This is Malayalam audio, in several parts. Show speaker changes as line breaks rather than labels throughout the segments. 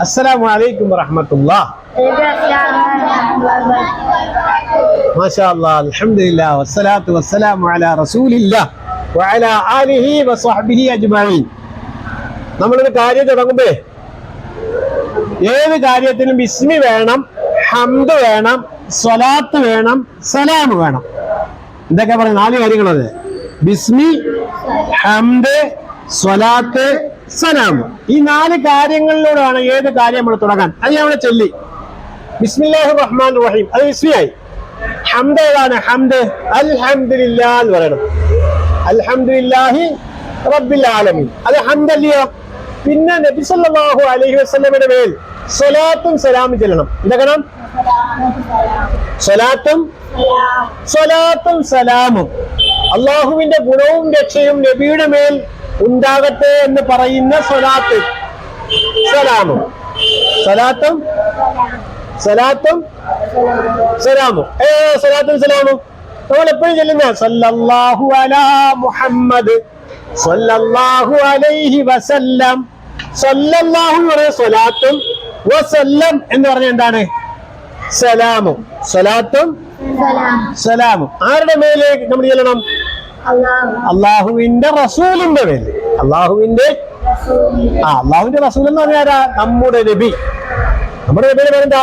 അസ്സലാമു അലൈക്കും വറഹമത്തുള്ള മാഷാ വസ്സലാത്തു വസ്സലാമു അലാ ആലിഹി വസ്വഹ്ബിഹി കാര്യം തുടങ്ങുമ്പേ ഏത് കാര്യത്തിനും ബിസ്മി വേണം ഹംദ് വേണം സ്വലാത്ത് വേണം സലാം വേണം. എന്തൊക്കെ പറയും നാല് കാര്യങ്ങളത് ബിസ്മി ഹംദ് സ്വലാത്ത് സലാം. ഈ നാല് കാര്യങ്ങളിലൂടെയാണ് ഏത് കാര്യം നമ്മൾ തുടങ്ങാൻ. അത് അവിടെ ചൊല്ലി. ബിസ്മില്ലാഹി റഹ്മാൻ റഹീം. അത് ബിസ്മിയായി ഹംദ് ഏതാണ്? ഹംദ്. അൽഹംദുലില്ലാ എന്ന് പറയണം. അൽഹംദുലില്ലാഹി റബ്ബിൽ ആലമീൻ. അത് ഹംദ് അല്ലയോ? പിന്നെ നബി സല്ലല്ലാഹു അലൈഹി വസല്ലമയുടെ മേൽ സ്വലാത്തും സലാമും ചെല്ലണം. എന്തൊക്കെയാണ്? സ്വലാത്തും സ്വലാത്തും സലാമും. അള്ളാഹുവിന്റെ ഗുണവും രക്ഷയും നബിയുടെ മേൽ ഉണ്ടാകട്ടെ എന്ന് പറയുന്ന സ്വലാത്ത്. സലാമും. സ്വലാത്തും സലാത്തും സലാമും. ഏ സലാത്തും സലാമും. നമ്മൾ എപ്പോഴും ചെല്ലുന്ന സല്ലല്ലാഹു അലാ മുഹമ്മദ് സല്ലല്ലാഹു അലൈഹി വസല്ലം സല്ലല്ലാഹു എന്ന് പറയുന്ന സ്വലാത്തും വസല്ലം എന്ന് പറഞ്ഞ എന്താണ്? സലാമും. സ്വലാത്തും സലാമും. ആരുടെ മേലേക്ക് നമ്മൾ ചെല്ലണം? അള്ളാഹുവിന്റെ റസൂലിന്റെ പേര് അള്ളാഹുവിന്റെ ആ അള്ളാഹുവിന്റെ റസൂൽ എന്ന് പറഞ്ഞാൽ ആരാ? നമ്മുടെ നബി. നമ്മുടെ നബിയുടെ പേരെന്താ?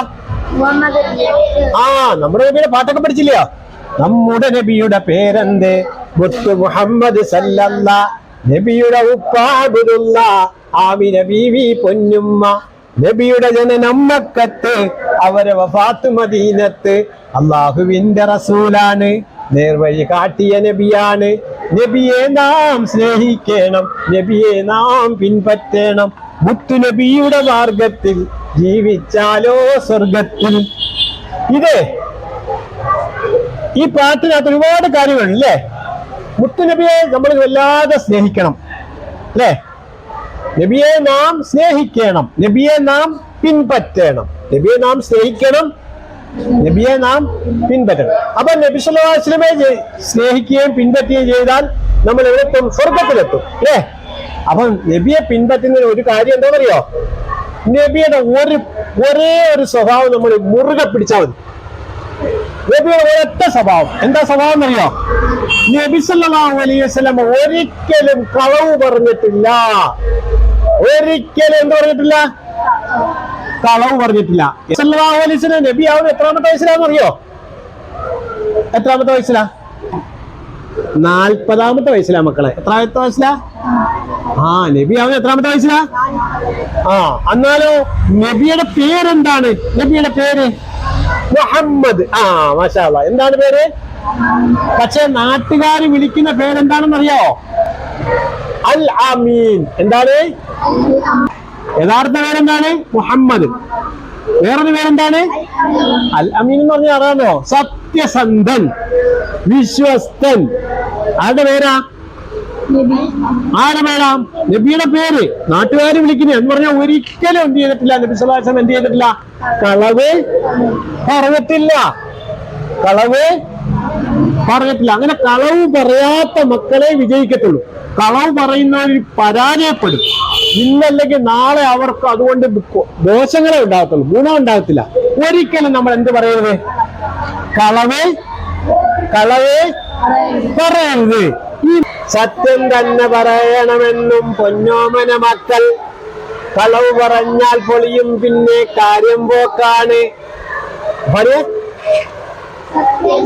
ആ നമ്മുടെ നബിയുടെ പാട്ടൊക്കെ പഠിച്ചില്ല നമ്മുടെ നബിയുടെ പേരെന്ത്? മുത്തു മുഹമ്മദ് സല്ലല്ല. നബിയുടെ ഉപ്പാബുദുള്ള ആമിന ബീവി പൊന്നുമ്മ. നബിയുടെ ജനനം മക്കത്ത്. അവരെ വഫാത്ത് മദീനത്ത്. അള്ളാഹുവിന്റെ റസൂലാണ്. നേർവഴി കാട്ടിയ നബിയാണ്. നബിയെ നാം സ്നേഹിക്കണം. നബിയെ നാം പിൻപറ്റണം. മുത്തു നബിയുടെ മാർഗത്തിൽ ജീവിച്ചാലോ സ്വർഗത്തിൽ? ഇതേ ഈ പാട്ടിനകത്ത് ഒരുപാട് കാര്യങ്ങളുണ്ട് അല്ലേ മുത്തുനബിയെ നമ്മൾ വല്ലാതെ സ്നേഹിക്കണം അല്ലേ? നബിയെ നാം സ്നേഹിക്കണം. നബിയെ നാം പിൻപറ്റണം. നബിയെ നാം സ്നേഹിക്കണം നബിയെ നാം പിൻപറ്റണം. അപ്പൊ നബി വസല്ലമയെ സ്നേഹിക്കുകയും പിൻപറ്റുകയും ചെയ്താൽ നമ്മൾ എവിടെത്തും സ്വർഗത്തിലെത്തും അല്ലേ? അപ്പൊ നബിയെ പിൻപറ്റുന്നതിന് ഒരു കാര്യം എന്താണെന്നറിയോ? നബിയുടെ ഒരു ഒരേ ഒരു സ്വഭാവം നമ്മൾ മുറുകെ പിടിച്ചാൽ മതി. നബിയുടെ ഒരൊറ്റ സ്വഭാവം. എന്താ സ്വഭാവം എന്നറിയോ? നബി സല്ലല്ലാഹു അലൈഹി വസല്ലം ഒരിക്കലും കളവ് പറഞ്ഞിട്ടില്ല. ഒരിക്കലും എന്ത് പറഞ്ഞിട്ടില്ല? കളവ് പറഞ്ഞിട്ടില്ല. അലൈഹി നബി അവൻ എത്രാമത്തെ വയസ്സിലാന്ന് അറിയോ എത്രാമത്തെ വയസ്സിലാ? നാൽപ്പതാമത്തെ വയസ്സിലാ മക്കളെ. എത്രാമത്തെ വയസ്സിലാ? ആ നബി അവൻ എത്രാമത്തെ വയസ്സിലാ? ആ എന്നാലോ നബിയുടെ പേരെന്താണ്? നബിയുടെ പേര്? മുഹമ്മദ്. ആ മാഷാ. എന്താണ് പേര്? പക്ഷെ നാട്ടുകാർ വിളിക്കുന്ന പേരെന്താണെന്ന് അറിയോ അൽ അമീൻ എന്താണ്? യഥാർത്ഥ പേരെന്താണ്? മുഹമ്മദ്. വേറൊരു പേരെന്താണ്? അൽ അമീൻ എന്ന് പറഞ്ഞാൽ അറിയാമോ സത്യസന്ധൻ വിശ്വസ്തൻ. ആരുടെ പേരാ? ആരുടെ പേരാ? നബിയുടെ പേര്. നാട്ടുകാർ വിളിക്കുന്നത് എന്ന് പറഞ്ഞാൽ ഒരിക്കലും എന്ത് ചെയ്തിട്ടില്ല. നബി സലാസം എന്ത് ചെയ്തിട്ടില്ല. കളവ് പറഞ്ഞിട്ടില്ല. കളവ് പറഞ്ഞിട്ടില്ല. അങ്ങനെ കളവ് പറയാത്ത മക്കളെ വിജയിക്കത്തുള്ളൂ. കളവ് പറയുന്നവർ പരാജയപ്പെടും. ഇന്നല്ലെങ്കിൽ നാളെ അവർക്ക് അതുകൊണ്ട് ദോഷങ്ങളെ ഉണ്ടാകത്തുള്ളൂ ഗുണം ഉണ്ടാകത്തില്ല. ഒരിക്കലും നമ്മൾ എന്ത് പറയരുത്? കളവ് കളവ് പറയരുത്. സത്യം തന്നെ പറയണമെന്നും പൊന്നോമന മക്കൾ കളവ് പറഞ്ഞാൽ പൊളിയും പിന്നെ കാര്യം പോക്കാണ്. പറയേ.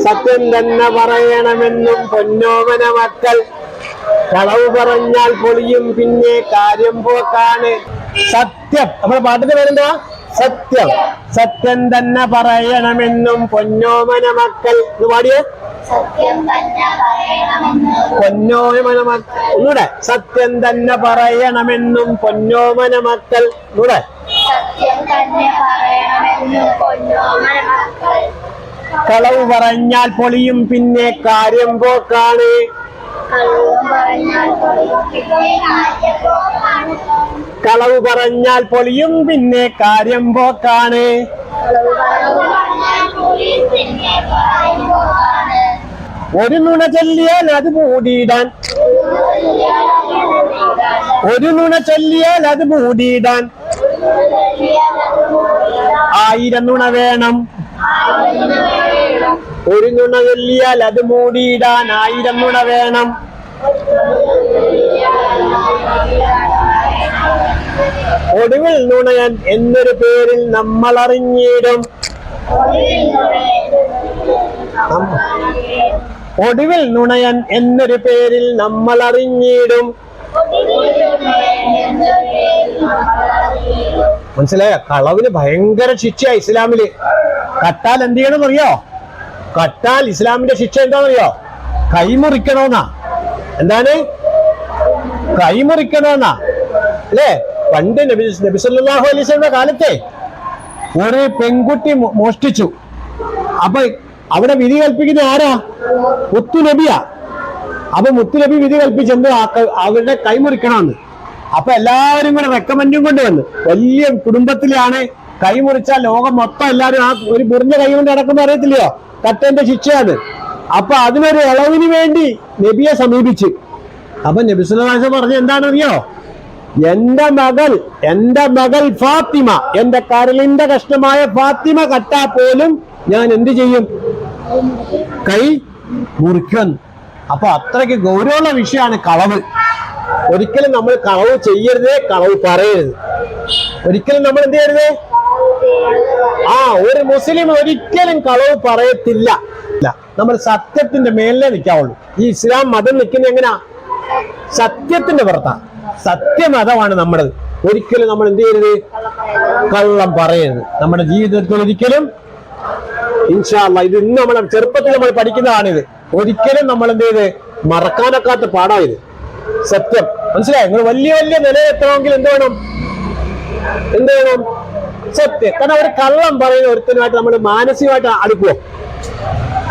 സത്യം തന്നെ പറയണമെന്നും പൊന്നോമന മക്കൾ കളവ് പറഞ്ഞാൽ പൊളിയും പിന്നെ കാര്യം പോക്കാണ്. സത്യം. നമ്മുടെ പാട്ടിന്റെ പേരെന്താ സത്യം. സത്യം തന്നെ പറയണമെന്നും പൊന്നോമന മക്കൾ. ഇത് പാടിയേ? പൊന്നോമന മക്കൾ ഒന്നൂടെ സത്യം തന്നെ പറയണമെന്നും പൊന്നോമന മക്കൾ. ഒന്നൂടെ
മക്കൾ.
കളവ് പറഞ്ഞാൽ പൊളിയും പിന്നെ കാര്യം പോക്കാണ്. കളവ് പറഞ്ഞാൽ പൊളിയും പിന്നെ കാര്യം പോക്കാണ്. ഒരു നുണ ചൊല്ലിയാൽ അത് മൂടിയിടാൻ. ഒരു നുണ ചൊല്ലിയാൽ അത് മൂടിയിടാൻ. ആയിരം നുണ വേണം. ഒരു നുണ ചൊല്ലിയാൽ അത് മൂടിയിടാൻ ആയിരം നുണ വേണം. ഒടുവിൽ നുണയൻ എന്നൊരു പേരിൽ നമ്മൾ അറിഞ്ഞിടും ഒടുവിൽ നുണയൻ എന്നൊരു പേരിൽ നമ്മൾ അറിഞ്ഞിടും മനസ്സിലായ? കളവിന് ഭയങ്കര ശിക്ഷ ഇസ്ലാമിൽ. കട്ടാൽ എന്ത് ചെയ്യണം അറിയോ കട്ടാൽ ഇസ്ലാമിന്റെ ശിക്ഷ എന്താണെന്നറിയോ? കൈമുറിക്കണമെന്നാ. എന്താണ്? കൈമുറിക്കണമെന്നാ. അല്ലേ? പണ്ട് നബി നബിസല്ലാഹു വസല്ലമയുടെ കാലത്തെ ഒരു പെൺകുട്ടി മോഷ്ടിച്ചു. അപ്പൊ അവിടെ വിധി കൽപ്പിക്കുന്ന ആരാ? മുത്തു നബിയാ. അപ്പൊ മുത്തു നബി വിധി കൽപ്പിച്ചെന്ത് അവരുടെ കൈമുറിക്കണമെന്ന്. അപ്പൊ എല്ലാവരും കൂടെ റെക്കമെൻഡും കൊണ്ട് വന്നു വലിയ കുടുംബത്തിലാണ് കൈമുറിച്ചാൽ ലോകം മൊത്തം എല്ലാരും ആ ഒരു മുറിഞ്ഞ കൈ കൊണ്ട് നടക്കുമ്പോ അറിയത്തില്ലയോ? കട്ടന്റെ ശിക്ഷയാണ്. അപ്പൊ അതിനൊരു ഇളവിന് വേണ്ടി നബിയെ സമീപിച്ച്. അപ്പൊ നബി സുല്ലാസ് പറഞ്ഞ എന്താണെന്നറിയോ? എന്റെ മകൾ എന്റെ മകൾ ഫാത്തിമ എന്റെ കരളിന്റെ കഷ്ടമായ ഫാത്തിമ കട്ടാ പോലും ഞാൻ എന്ത് ചെയ്യും? കൈ മുറിക്കും. അപ്പൊ അത്രയ്ക്ക് ഗൗരവമുള്ള വിഷയമാണ് കളവ്. ഒരിക്കലും നമ്മൾ കളവ് ചെയ്യരുത് കളവ് പറയരുത്. ഒരിക്കലും നമ്മൾ എന്ത് ചെയ്യരുത്? ആ ഒരു മുസ്ലിം ഒരിക്കലും കളവ് പറയത്തില്ല. നമ്മൾ സത്യത്തിന്റെ മേലെ നിൽക്കാവുള്ളൂ. ഈ ഇസ്ലാം മതം നിൽക്കുന്ന എങ്ങനെയാ സത്യത്തിന്റെ പുറത്താ. സത്യമതമാണ് നമ്മുടെ ഒരിക്കലും നമ്മൾ എന്ത് ചെയ്യരുത്? കള്ളം പറയരുത്. നമ്മുടെ ജീവിതത്തിൽ ഒരിക്കലും ഇൻഷാല്ല ഇത് ഇന്ന് നമ്മൾ ചെറുപ്പത്തിൽ നമ്മൾ പഠിക്കുന്നതാണിത്. ഒരിക്കലും നമ്മൾ എന്ത് ചെയ്ത്? മറക്കാനൊക്കാത്ത പാടായത് സത്യം. മനസ്സിലായോ? നിങ്ങൾ വലിയ വലിയ നിലയിലെത്തണമെങ്കിൽ എന്ത് വേണം? എന്ത് വേണം? സത്യം. കാരണം ഒരു കള്ളം പറയുന്ന ഒരുത്തനുമായിട്ട് നമ്മൾ മാനസികമായിട്ട് അടുക്കുവോ?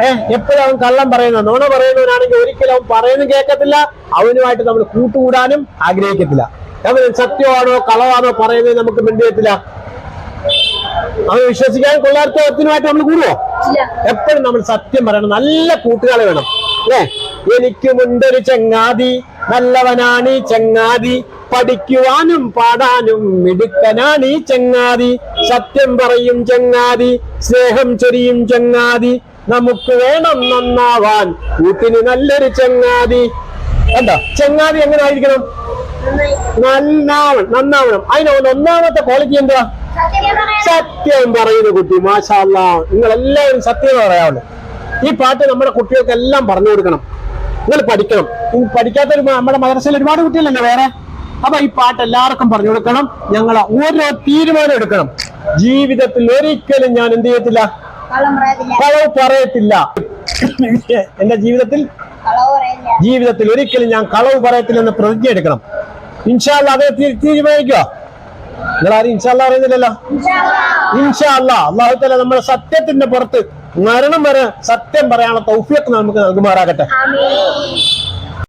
ഏഹ് എപ്പോഴും അവൻ കള്ളം പറയുന്ന നോണ പറയുന്നവനാണെങ്കിൽ ഒരിക്കലും അവൻ പറയുന്നു കേൾക്കത്തില്ല. അവനുമായിട്ട് നമ്മൾ കൂട്ടുകൂടാനും ആഗ്രഹിക്കത്തില്ല. അവൻ സത്യമാണോ കളവാണോ പറയുന്നത് നമുക്ക് മിണ്ടിയത്തില്ല അവൻ വിശ്വസിക്കാൻ കൊള്ളാത്ത ഒരുത്തനുമായിട്ട് നമ്മൾ കൂടുവോ? എപ്പോഴും നമ്മൾ സത്യം പറയണം. നല്ല കൂട്ടുകാരെ വേണം. അല്ലേ എനിക്ക് മുണ്ടൊരു ചങ്ങാതി. നല്ലവനാണ് ഈ ചങ്ങാതി. പഠിക്കുവാനും പാടാനും മിടുക്കനാണ് ഈ ചങ്ങാതി. സത്യം പറയും ചങ്ങാതി സ്നേഹം ചൊരിയും ചങ്ങാതി. നമുക്ക് വേണം നന്നാവാൻ. കൂട്ടിന് നല്ലൊരു ചങ്ങാതി. എന്താ ചങ്ങാതി എങ്ങനെ ആയിരിക്കണം? നന്നാവണം നന്നാവണം. അതിന് ഒന്നാമത്തെ ക്വാളിറ്റി എന്താ? സത്യം പറയുന്ന കുട്ടി മാഷാല്ല. നിങ്ങൾ എല്ലാവരും സത്യം പറയാവുള്ളൂ ഈ പാട്ട് നമ്മുടെ കുട്ടികൾക്ക് എല്ലാം പറഞ്ഞു കൊടുക്കണം. നിങ്ങൾ പഠിക്കണം. പഠിക്കാത്ത ഒരു നമ്മുടെ മദ്രസയിൽ ഒരുപാട് കുട്ടികളല്ലേ വേറെ? അപ്പൊ ഈ പാട്ട് എല്ലാവർക്കും പറഞ്ഞു കൊടുക്കണം. ഞങ്ങൾ ഓരോ തീരുമാനം എടുക്കണം. ജീവിതത്തിൽ ഒരിക്കലും ഞാൻ എന്ത് ചെയ്യത്തില്ല? കളവ് പറയത്തില്ല. എന്റെ ജീവിതത്തിൽ ജീവിതത്തിൽ ഒരിക്കലും ഞാൻ കളവ് പറയത്തില്ലെന്ന് പ്രതിജ്ഞ എടുക്കണം. ഇൻഷാല്ല അത് തീരുമാനിക്കോ തീരുമാനിക്കുക. നിങ്ങൾ ആരും ഇൻഷാല്ല അറിയുന്നില്ലല്ലോ ഇൻഷാല്ല അള്ളാഹു തല നമ്മുടെ സത്യത്തിന്റെ പുറത്ത് മരണം വരെ സത്യം പറയാനുള്ള തൗഫിയൊക്കെ നമുക്ക് നൽകുമാറാകട്ടെ.